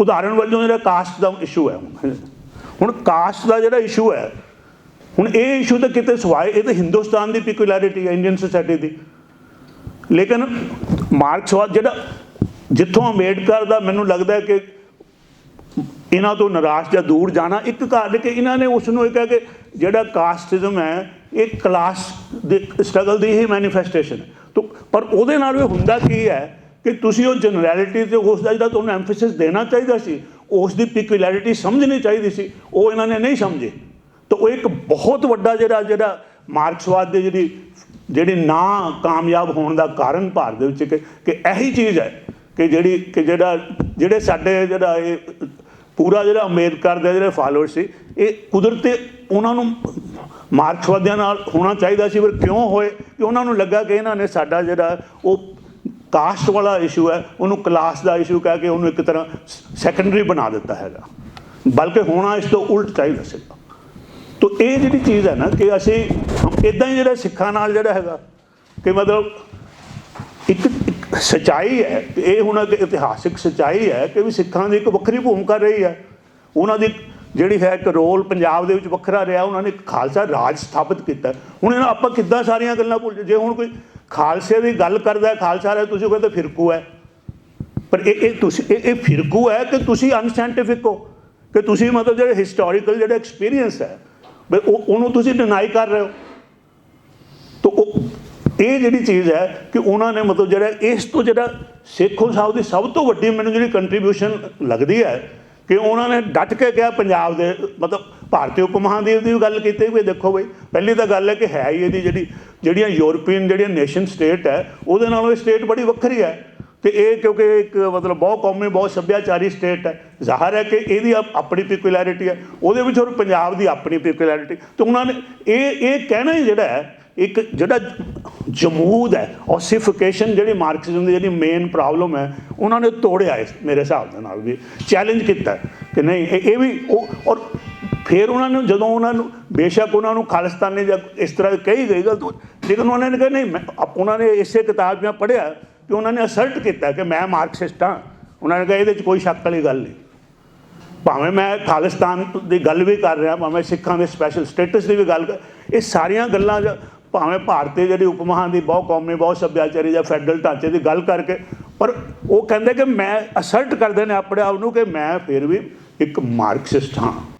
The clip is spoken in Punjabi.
ਉਦਾਹਰਣ ਵਜੋਂ ਜਿਹੜਾ ਕਾਸਟ ਦਾ ਇਸ਼ੂ ਹੈ ਹੁਣ ਕਾਸਟ ਦਾ ਜਿਹੜਾ ਇਸ਼ੂ ਹੈ, ਹੁਣ ਇਹ ਇਸ਼ੂ ਤਾਂ ਕਿਤੇ ਸਵਾਏ, ਇਹ ਤਾਂ ਹਿੰਦੁਸਤਾਨ ਦੀ ਪਿਕੂਲੈਰਿਟੀ ਹੈ ਇੰਡੀਅਨ ਸੋਸਾਇਟੀ ਦੀ। ਲੇਕਿਨ ਮਾਰਕਸਵਾਦ ਜਿਹੜਾ ਜਿੱਥੋਂ ਅੰਬੇਡਕਰ ਦਾ ਮੈਨੂੰ ਲੱਗਦਾ ਹੈ ਕਿ ਇਹਨਾਂ ਤੋਂ ਨਿਰਾਸ਼ ਜਾਂ ਦੂਰ ਜਾਣਾ, ਇੱਕ ਕਾਰਨ ਕਿ ਇਹਨਾਂ ਨੇ ਉਸ ਨੂੰ ਇਹ ਕਿਹਾ ਕਿ ਜਿਹੜਾ ਕਾਸਟਿਜ਼ਮ ਹੈ, ਇਹ ਕਲਾਸ ਦੇ ਸਟਰਗਲ ਦੀ ਹੀ ਮੈਨੀਫੈਸਟੇਸ਼ਨ ਹੈ। ਪਰ ਉਹਦੇ ਨਾਲ ਵੀ ਹੁੰਦਾ ਕੀ ਹੈ ਕਿ ਤੁਸੀਂ ਉਹ ਜਨਰੈਲਿਟੀ ਤੇ ਉਸ ਦਾ ਜਿਹੜਾ ਤੁਹਾਨੂੰ ਐਮਫੈਸਿਸ ਦੇਣਾ ਚਾਹੀਦਾ ਸੀ, ਉਸ ਦੀ ਪਿਕੂਲੈਰਿਟੀ ਸਮਝਣੀ ਚਾਹੀਦੀ ਸੀ, ਉਹ ਇਹਨਾਂ ਨੇ ਨਹੀਂ ਸਮਝੇ। ਤਾਂ ਉਹ ਇੱਕ ਬਹੁਤ ਵੱਡਾ ਜਿਹੜਾ ਜਿਹੜਾ ਮਾਰਕਸਵਾਦ ਦੇ ਜਿਹੜੀ ਜਿਹੜੀ ਨਾ ਕਾਮਯਾਬ ਹੋਣ ਦਾ ਕਾਰਨ ਭਾਰਤ ਦੇ ਵਿੱਚ ਕਿ ਇਹੀ ਚੀਜ਼ ਹੈ ਕਿ ਜਿਹੜੀ, ਕਿ ਜਿਹੜਾ, ਜਿਹੜੇ ਸਾਡੇ ਜਿਹੜਾ ਇਹ ਪੂਰਾ ਜਿਹੜਾ ਅੰਬੇਦਕਰ ਦੇ ਜਿਹੜੇ ਫਾਲੋਅਰ ਸੀ, ਇਹ ਕੁਦਰਤੀ ਉਹਨਾਂ ਨੂੰ ਮਾਰਕਸਵਾਦੀਆਂ ਨਾਲ ਹੋਣਾ ਚਾਹੀਦਾ ਸੀ ਪਰ ਕਿਉਂ ਹੋਏ? ਕਿ ਉਹਨਾਂ ਨੂੰ ਲੱਗਾ ਕਿ ਇਹਨਾਂ ਨੇ ਸਾਡਾ ਜਿਹੜਾ ਉਹ ਕਾਸਟ ਵਾਲਾ ਇਸ਼ੂ ਹੈ, ਉਹਨੂੰ ਕਲਾਸ ਦਾ ਇਸ਼ੂ ਕਹਿ ਕੇ ਉਹਨੂੰ ਇੱਕ ਤਰ੍ਹਾਂ ਸੈਕੰਡਰੀ ਬਣਾ ਦਿੱਤਾ ਹੈਗਾ। ਬਲਕਿ ਹੋਣਾ ਇਸ ਤੋਂ ਉਲਟ ਚਾਹੀਦਾ ਸੀਗਾ ਤੋ ਇਹ ਜਿਹੜੀ ਚੀਜ਼ ਹੈ ਨਾ ਕਿ ਅਸੀਂ ਇਦਾਂ ਹੀ ਜਿਹੜਾ ਸਿੱਖਾਂ ਨਾਲ ਜਿਹੜਾ ਹੈਗਾ ਕਿ ਮਤਲਬ ਇੱਕ ਇੱਕ ਸਚਾਈ ਹੈ ਕਿ ਇਹ ਹੁਣ ਇੱਕ ਇਤਿਹਾਸਿਕ ਸਚਾਈ ਹੈ ਕਿ ਵੀ ਸਿੱਖਾਂ ਦੀ ਇੱਕ ਵੱਖਰੀ ਭੂਮਿਕਾ ਰਹੀ ਹੈ। ਉਹਨਾਂ ਦੀ ਜਿਹੜੀ ਹੈ ਇੱਕ ਰੋਲ ਪੰਜਾਬ ਦੇ ਵਿੱਚ ਵੱਖਰਾ ਰਿਹਾ, ਉਹਨਾਂ ਨੇ ਇੱਕ ਖਾਲਸਾ ਰਾਜ ਸਥਾਪਿਤ ਕੀਤਾ। ਹੁਣ ਇਹਨਾਂ ਆਪਾਂ ਕਿੱਦਾਂ ਸਾਰੀਆਂ ਗੱਲਾਂ ਭੁੱਲ ਜੇ- ਜੇ ਹੁਣ ਕੋਈ ਖਾਲਸੇ ਦੀ ਗੱਲ ਕਰਦਾ ਖਾਲਸਾ ਰਾਜ ਤੁਸੀਂ ਕਹਿੰਦੇ ਫਿਰਕੂ ਹੈ। ਪਰ ਇਹ ਇਹ ਤੁਸੀਂ ਇਹ ਫਿਰਕੂ ਹੈ ਕਿ ਤੁਸੀਂ ਅਨਸਾਇੰਟਿਫਿਕ ਹੋ, ਕਿ ਤੁਸੀਂ ਮਤਲਬ ਜਿਹੜੇ ਹਿਸਟੋਰੀਕਲ ਜਿਹੜਾ ਐਕਸਪੀਰੀਅੰਸ ਹੈ, ਵੀ ਉਹ ਉਹਨੂੰ ਤੁਸੀਂ ਡਿਨਾਈ ਕਰ ਰਹੇ ਹੋ। ਤਾਂ ਉਹ ਇਹ ਜਿਹੜੀ ਚੀਜ਼ ਹੈ ਕਿ ਉਹਨਾਂ ਨੇ ਮਤਲਬ ਜਿਹੜਾ ਇਸ ਤੋਂ ਜਿਹੜਾ ਸੇਖੋਂ ਸਾਹਿਬ ਦੀ ਸਭ ਤੋਂ ਵੱਡੀ ਮੈਨੂੰ ਜਿਹੜੀ ਕੰਟਰੀਬਿਊਸ਼ਨ ਲੱਗਦੀ ਹੈ ਕਿ ਉਹਨਾਂ ਨੇ ਡਟ ਕੇ ਕਿਹਾ ਪੰਜਾਬ ਦੇ ਮਤਲਬ ਭਾਰਤੀ ਉਪ ਮਹਾਂਦੀਪ ਦੀ ਵੀ ਗੱਲ ਕੀਤੀ ਵੀ ਦੇਖੋ ਬਈ, ਪਹਿਲੀ ਤਾਂ ਗੱਲ ਹੈ ਕਿ ਹੈ ਹੀ ਇਹਦੀ ਜਿਹੜੀ, ਜਿਹੜੀਆਂ ਯੂਰਪੀਅਨ, ਜਿਹੜੀਆਂ ਨੇਸ਼ਨ ਸਟੇਟ ਹੈ, ਉਹਦੇ ਨਾਲੋਂ ਇਹ ਸਟੇਟ ਬੜੀ ਵੱਖਰੀ ਹੈ। ਤੇ ਇਹ ਕਿਉਂਕਿ ਇੱਕ ਮਤਲਬ ਬਹੁਤ ਕੌਮੀ, ਬਹੁਤ ਸੱਭਿਆਚਾਰੀ ਸਟੇਟ ਹੈ। ਜ਼ਾਹਰ ਹੈ ਕਿ ਇਹਦੀ ਆਪਣੀ ਪਿਕੂਲੈਰਿਟੀ ਹੈ। ਉਹਦੇ ਵਿੱਚ ਹੋਰ ਪੰਜਾਬ ਦੀ ਆਪਣੀ ਪਿਕੂਲੈਰਿਟੀ ਤੇ ਉਹਨਾਂ ਨੇ ਇਹ ਇਹ ਕਹਿਣਾ ਹੀ ਜਿਹੜਾ ਹੈ, ਇੱਕ ਜਿਹੜਾ ਜਮੂਦ ਹੈ ਔਸਿਫਿਕੇਸ਼ਨ ਜਿਹੜੀ ਮਾਰਕਸਿਜ਼ਮ ਦੀ ਜਿਹੜੀ ਮੇਨ ਪ੍ਰੋਬਲਮ ਹੈ, ਉਹਨਾਂ ਨੇ ਤੋੜਿਆ ਇਸ ਮੇਰੇ ਹਿਸਾਬ ਦੇ ਨਾਲ ਵੀ। ਚੈਲੰਜ ਕੀਤਾ ਕਿ ਨਹੀਂ, ਇਹ ਇਹ ਵੀ ਉਹ ਔਰ ਫਿਰ ਉਹਨਾਂ ਨੂੰ, ਜਦੋਂ ਉਹਨਾਂ ਨੂੰ, ਬੇਸ਼ੱਕ ਉਹਨਾਂ ਨੂੰ ਖਾਲਿਸਤਾਨੀ ਜਾਂ ਇਸ ਤਰ੍ਹਾਂ ਕਹੀ ਗਈ ਗੱਲ ਤੋਂ, ਲੇਕਿਨ ਉਹਨਾਂ ਨੇ ਕਿਹਾ, ਨਹੀਂ, ਮੈਂ ਉਹਨਾਂ ਨੇ ਇਸੇ ਕਿਤਾਬ 'ਚ ਮੈਂ ਪੜ੍ਹਿਆ ਕਿ ਉਹਨਾਂ ਨੇ ਅਸਰਟ ਕੀਤਾ ਕਿ ਮੈਂ ਮਾਰਕਸਿਸਟ ਹਾਂ। ਉਹਨਾਂ ਨੇ ਕਿਹਾ, ਇਹਦੇ 'ਚ ਕੋਈ ਸ਼ੱਕ ਵਾਲੀ ਗੱਲ ਨਹੀਂ। ਭਾਵੇਂ ਮੈਂ ਖਾਲਿਸਤਾਨ ਦੀ ਗੱਲ ਵੀ ਕਰ ਰਿਹਾ, ਭਾਵੇਂ ਸਿੱਖਾਂ ਦੇ ਸਪੈਸ਼ਲ ਸਟੇਟਸ ਦੀ ਵੀ ਗੱਲ ਇਹ ਸਾਰੀਆਂ ਗੱਲਾਂ ਜ- ਭਾਵੇਂ ਭਾਰਤੀ ਜਿਹੜੀ ਉਪਮਹਾਂ ਦੀ ਬਹੁ ਕੌਮੀ, ਬਹੁ ਸੱਭਿਆਚਾਰੀ ਜਾਂ ਫੈਡਰਲ ਢਾਂਚੇ ਦੀ ਗੱਲ ਕਰਕੇ, ਪਰ ਉਹ ਕਹਿੰਦੇ ਕਿ ਮੈਂ ਅਸਰਟ ਕਰਦੇ ਨੇ ਆਪਣੇ ਆਪ ਨੂੰ ਕਿ ਮੈਂ ਫਿਰ ਵੀ ਇੱਕ ਮਾਰਕਸਿਸਟ ਹਾਂ।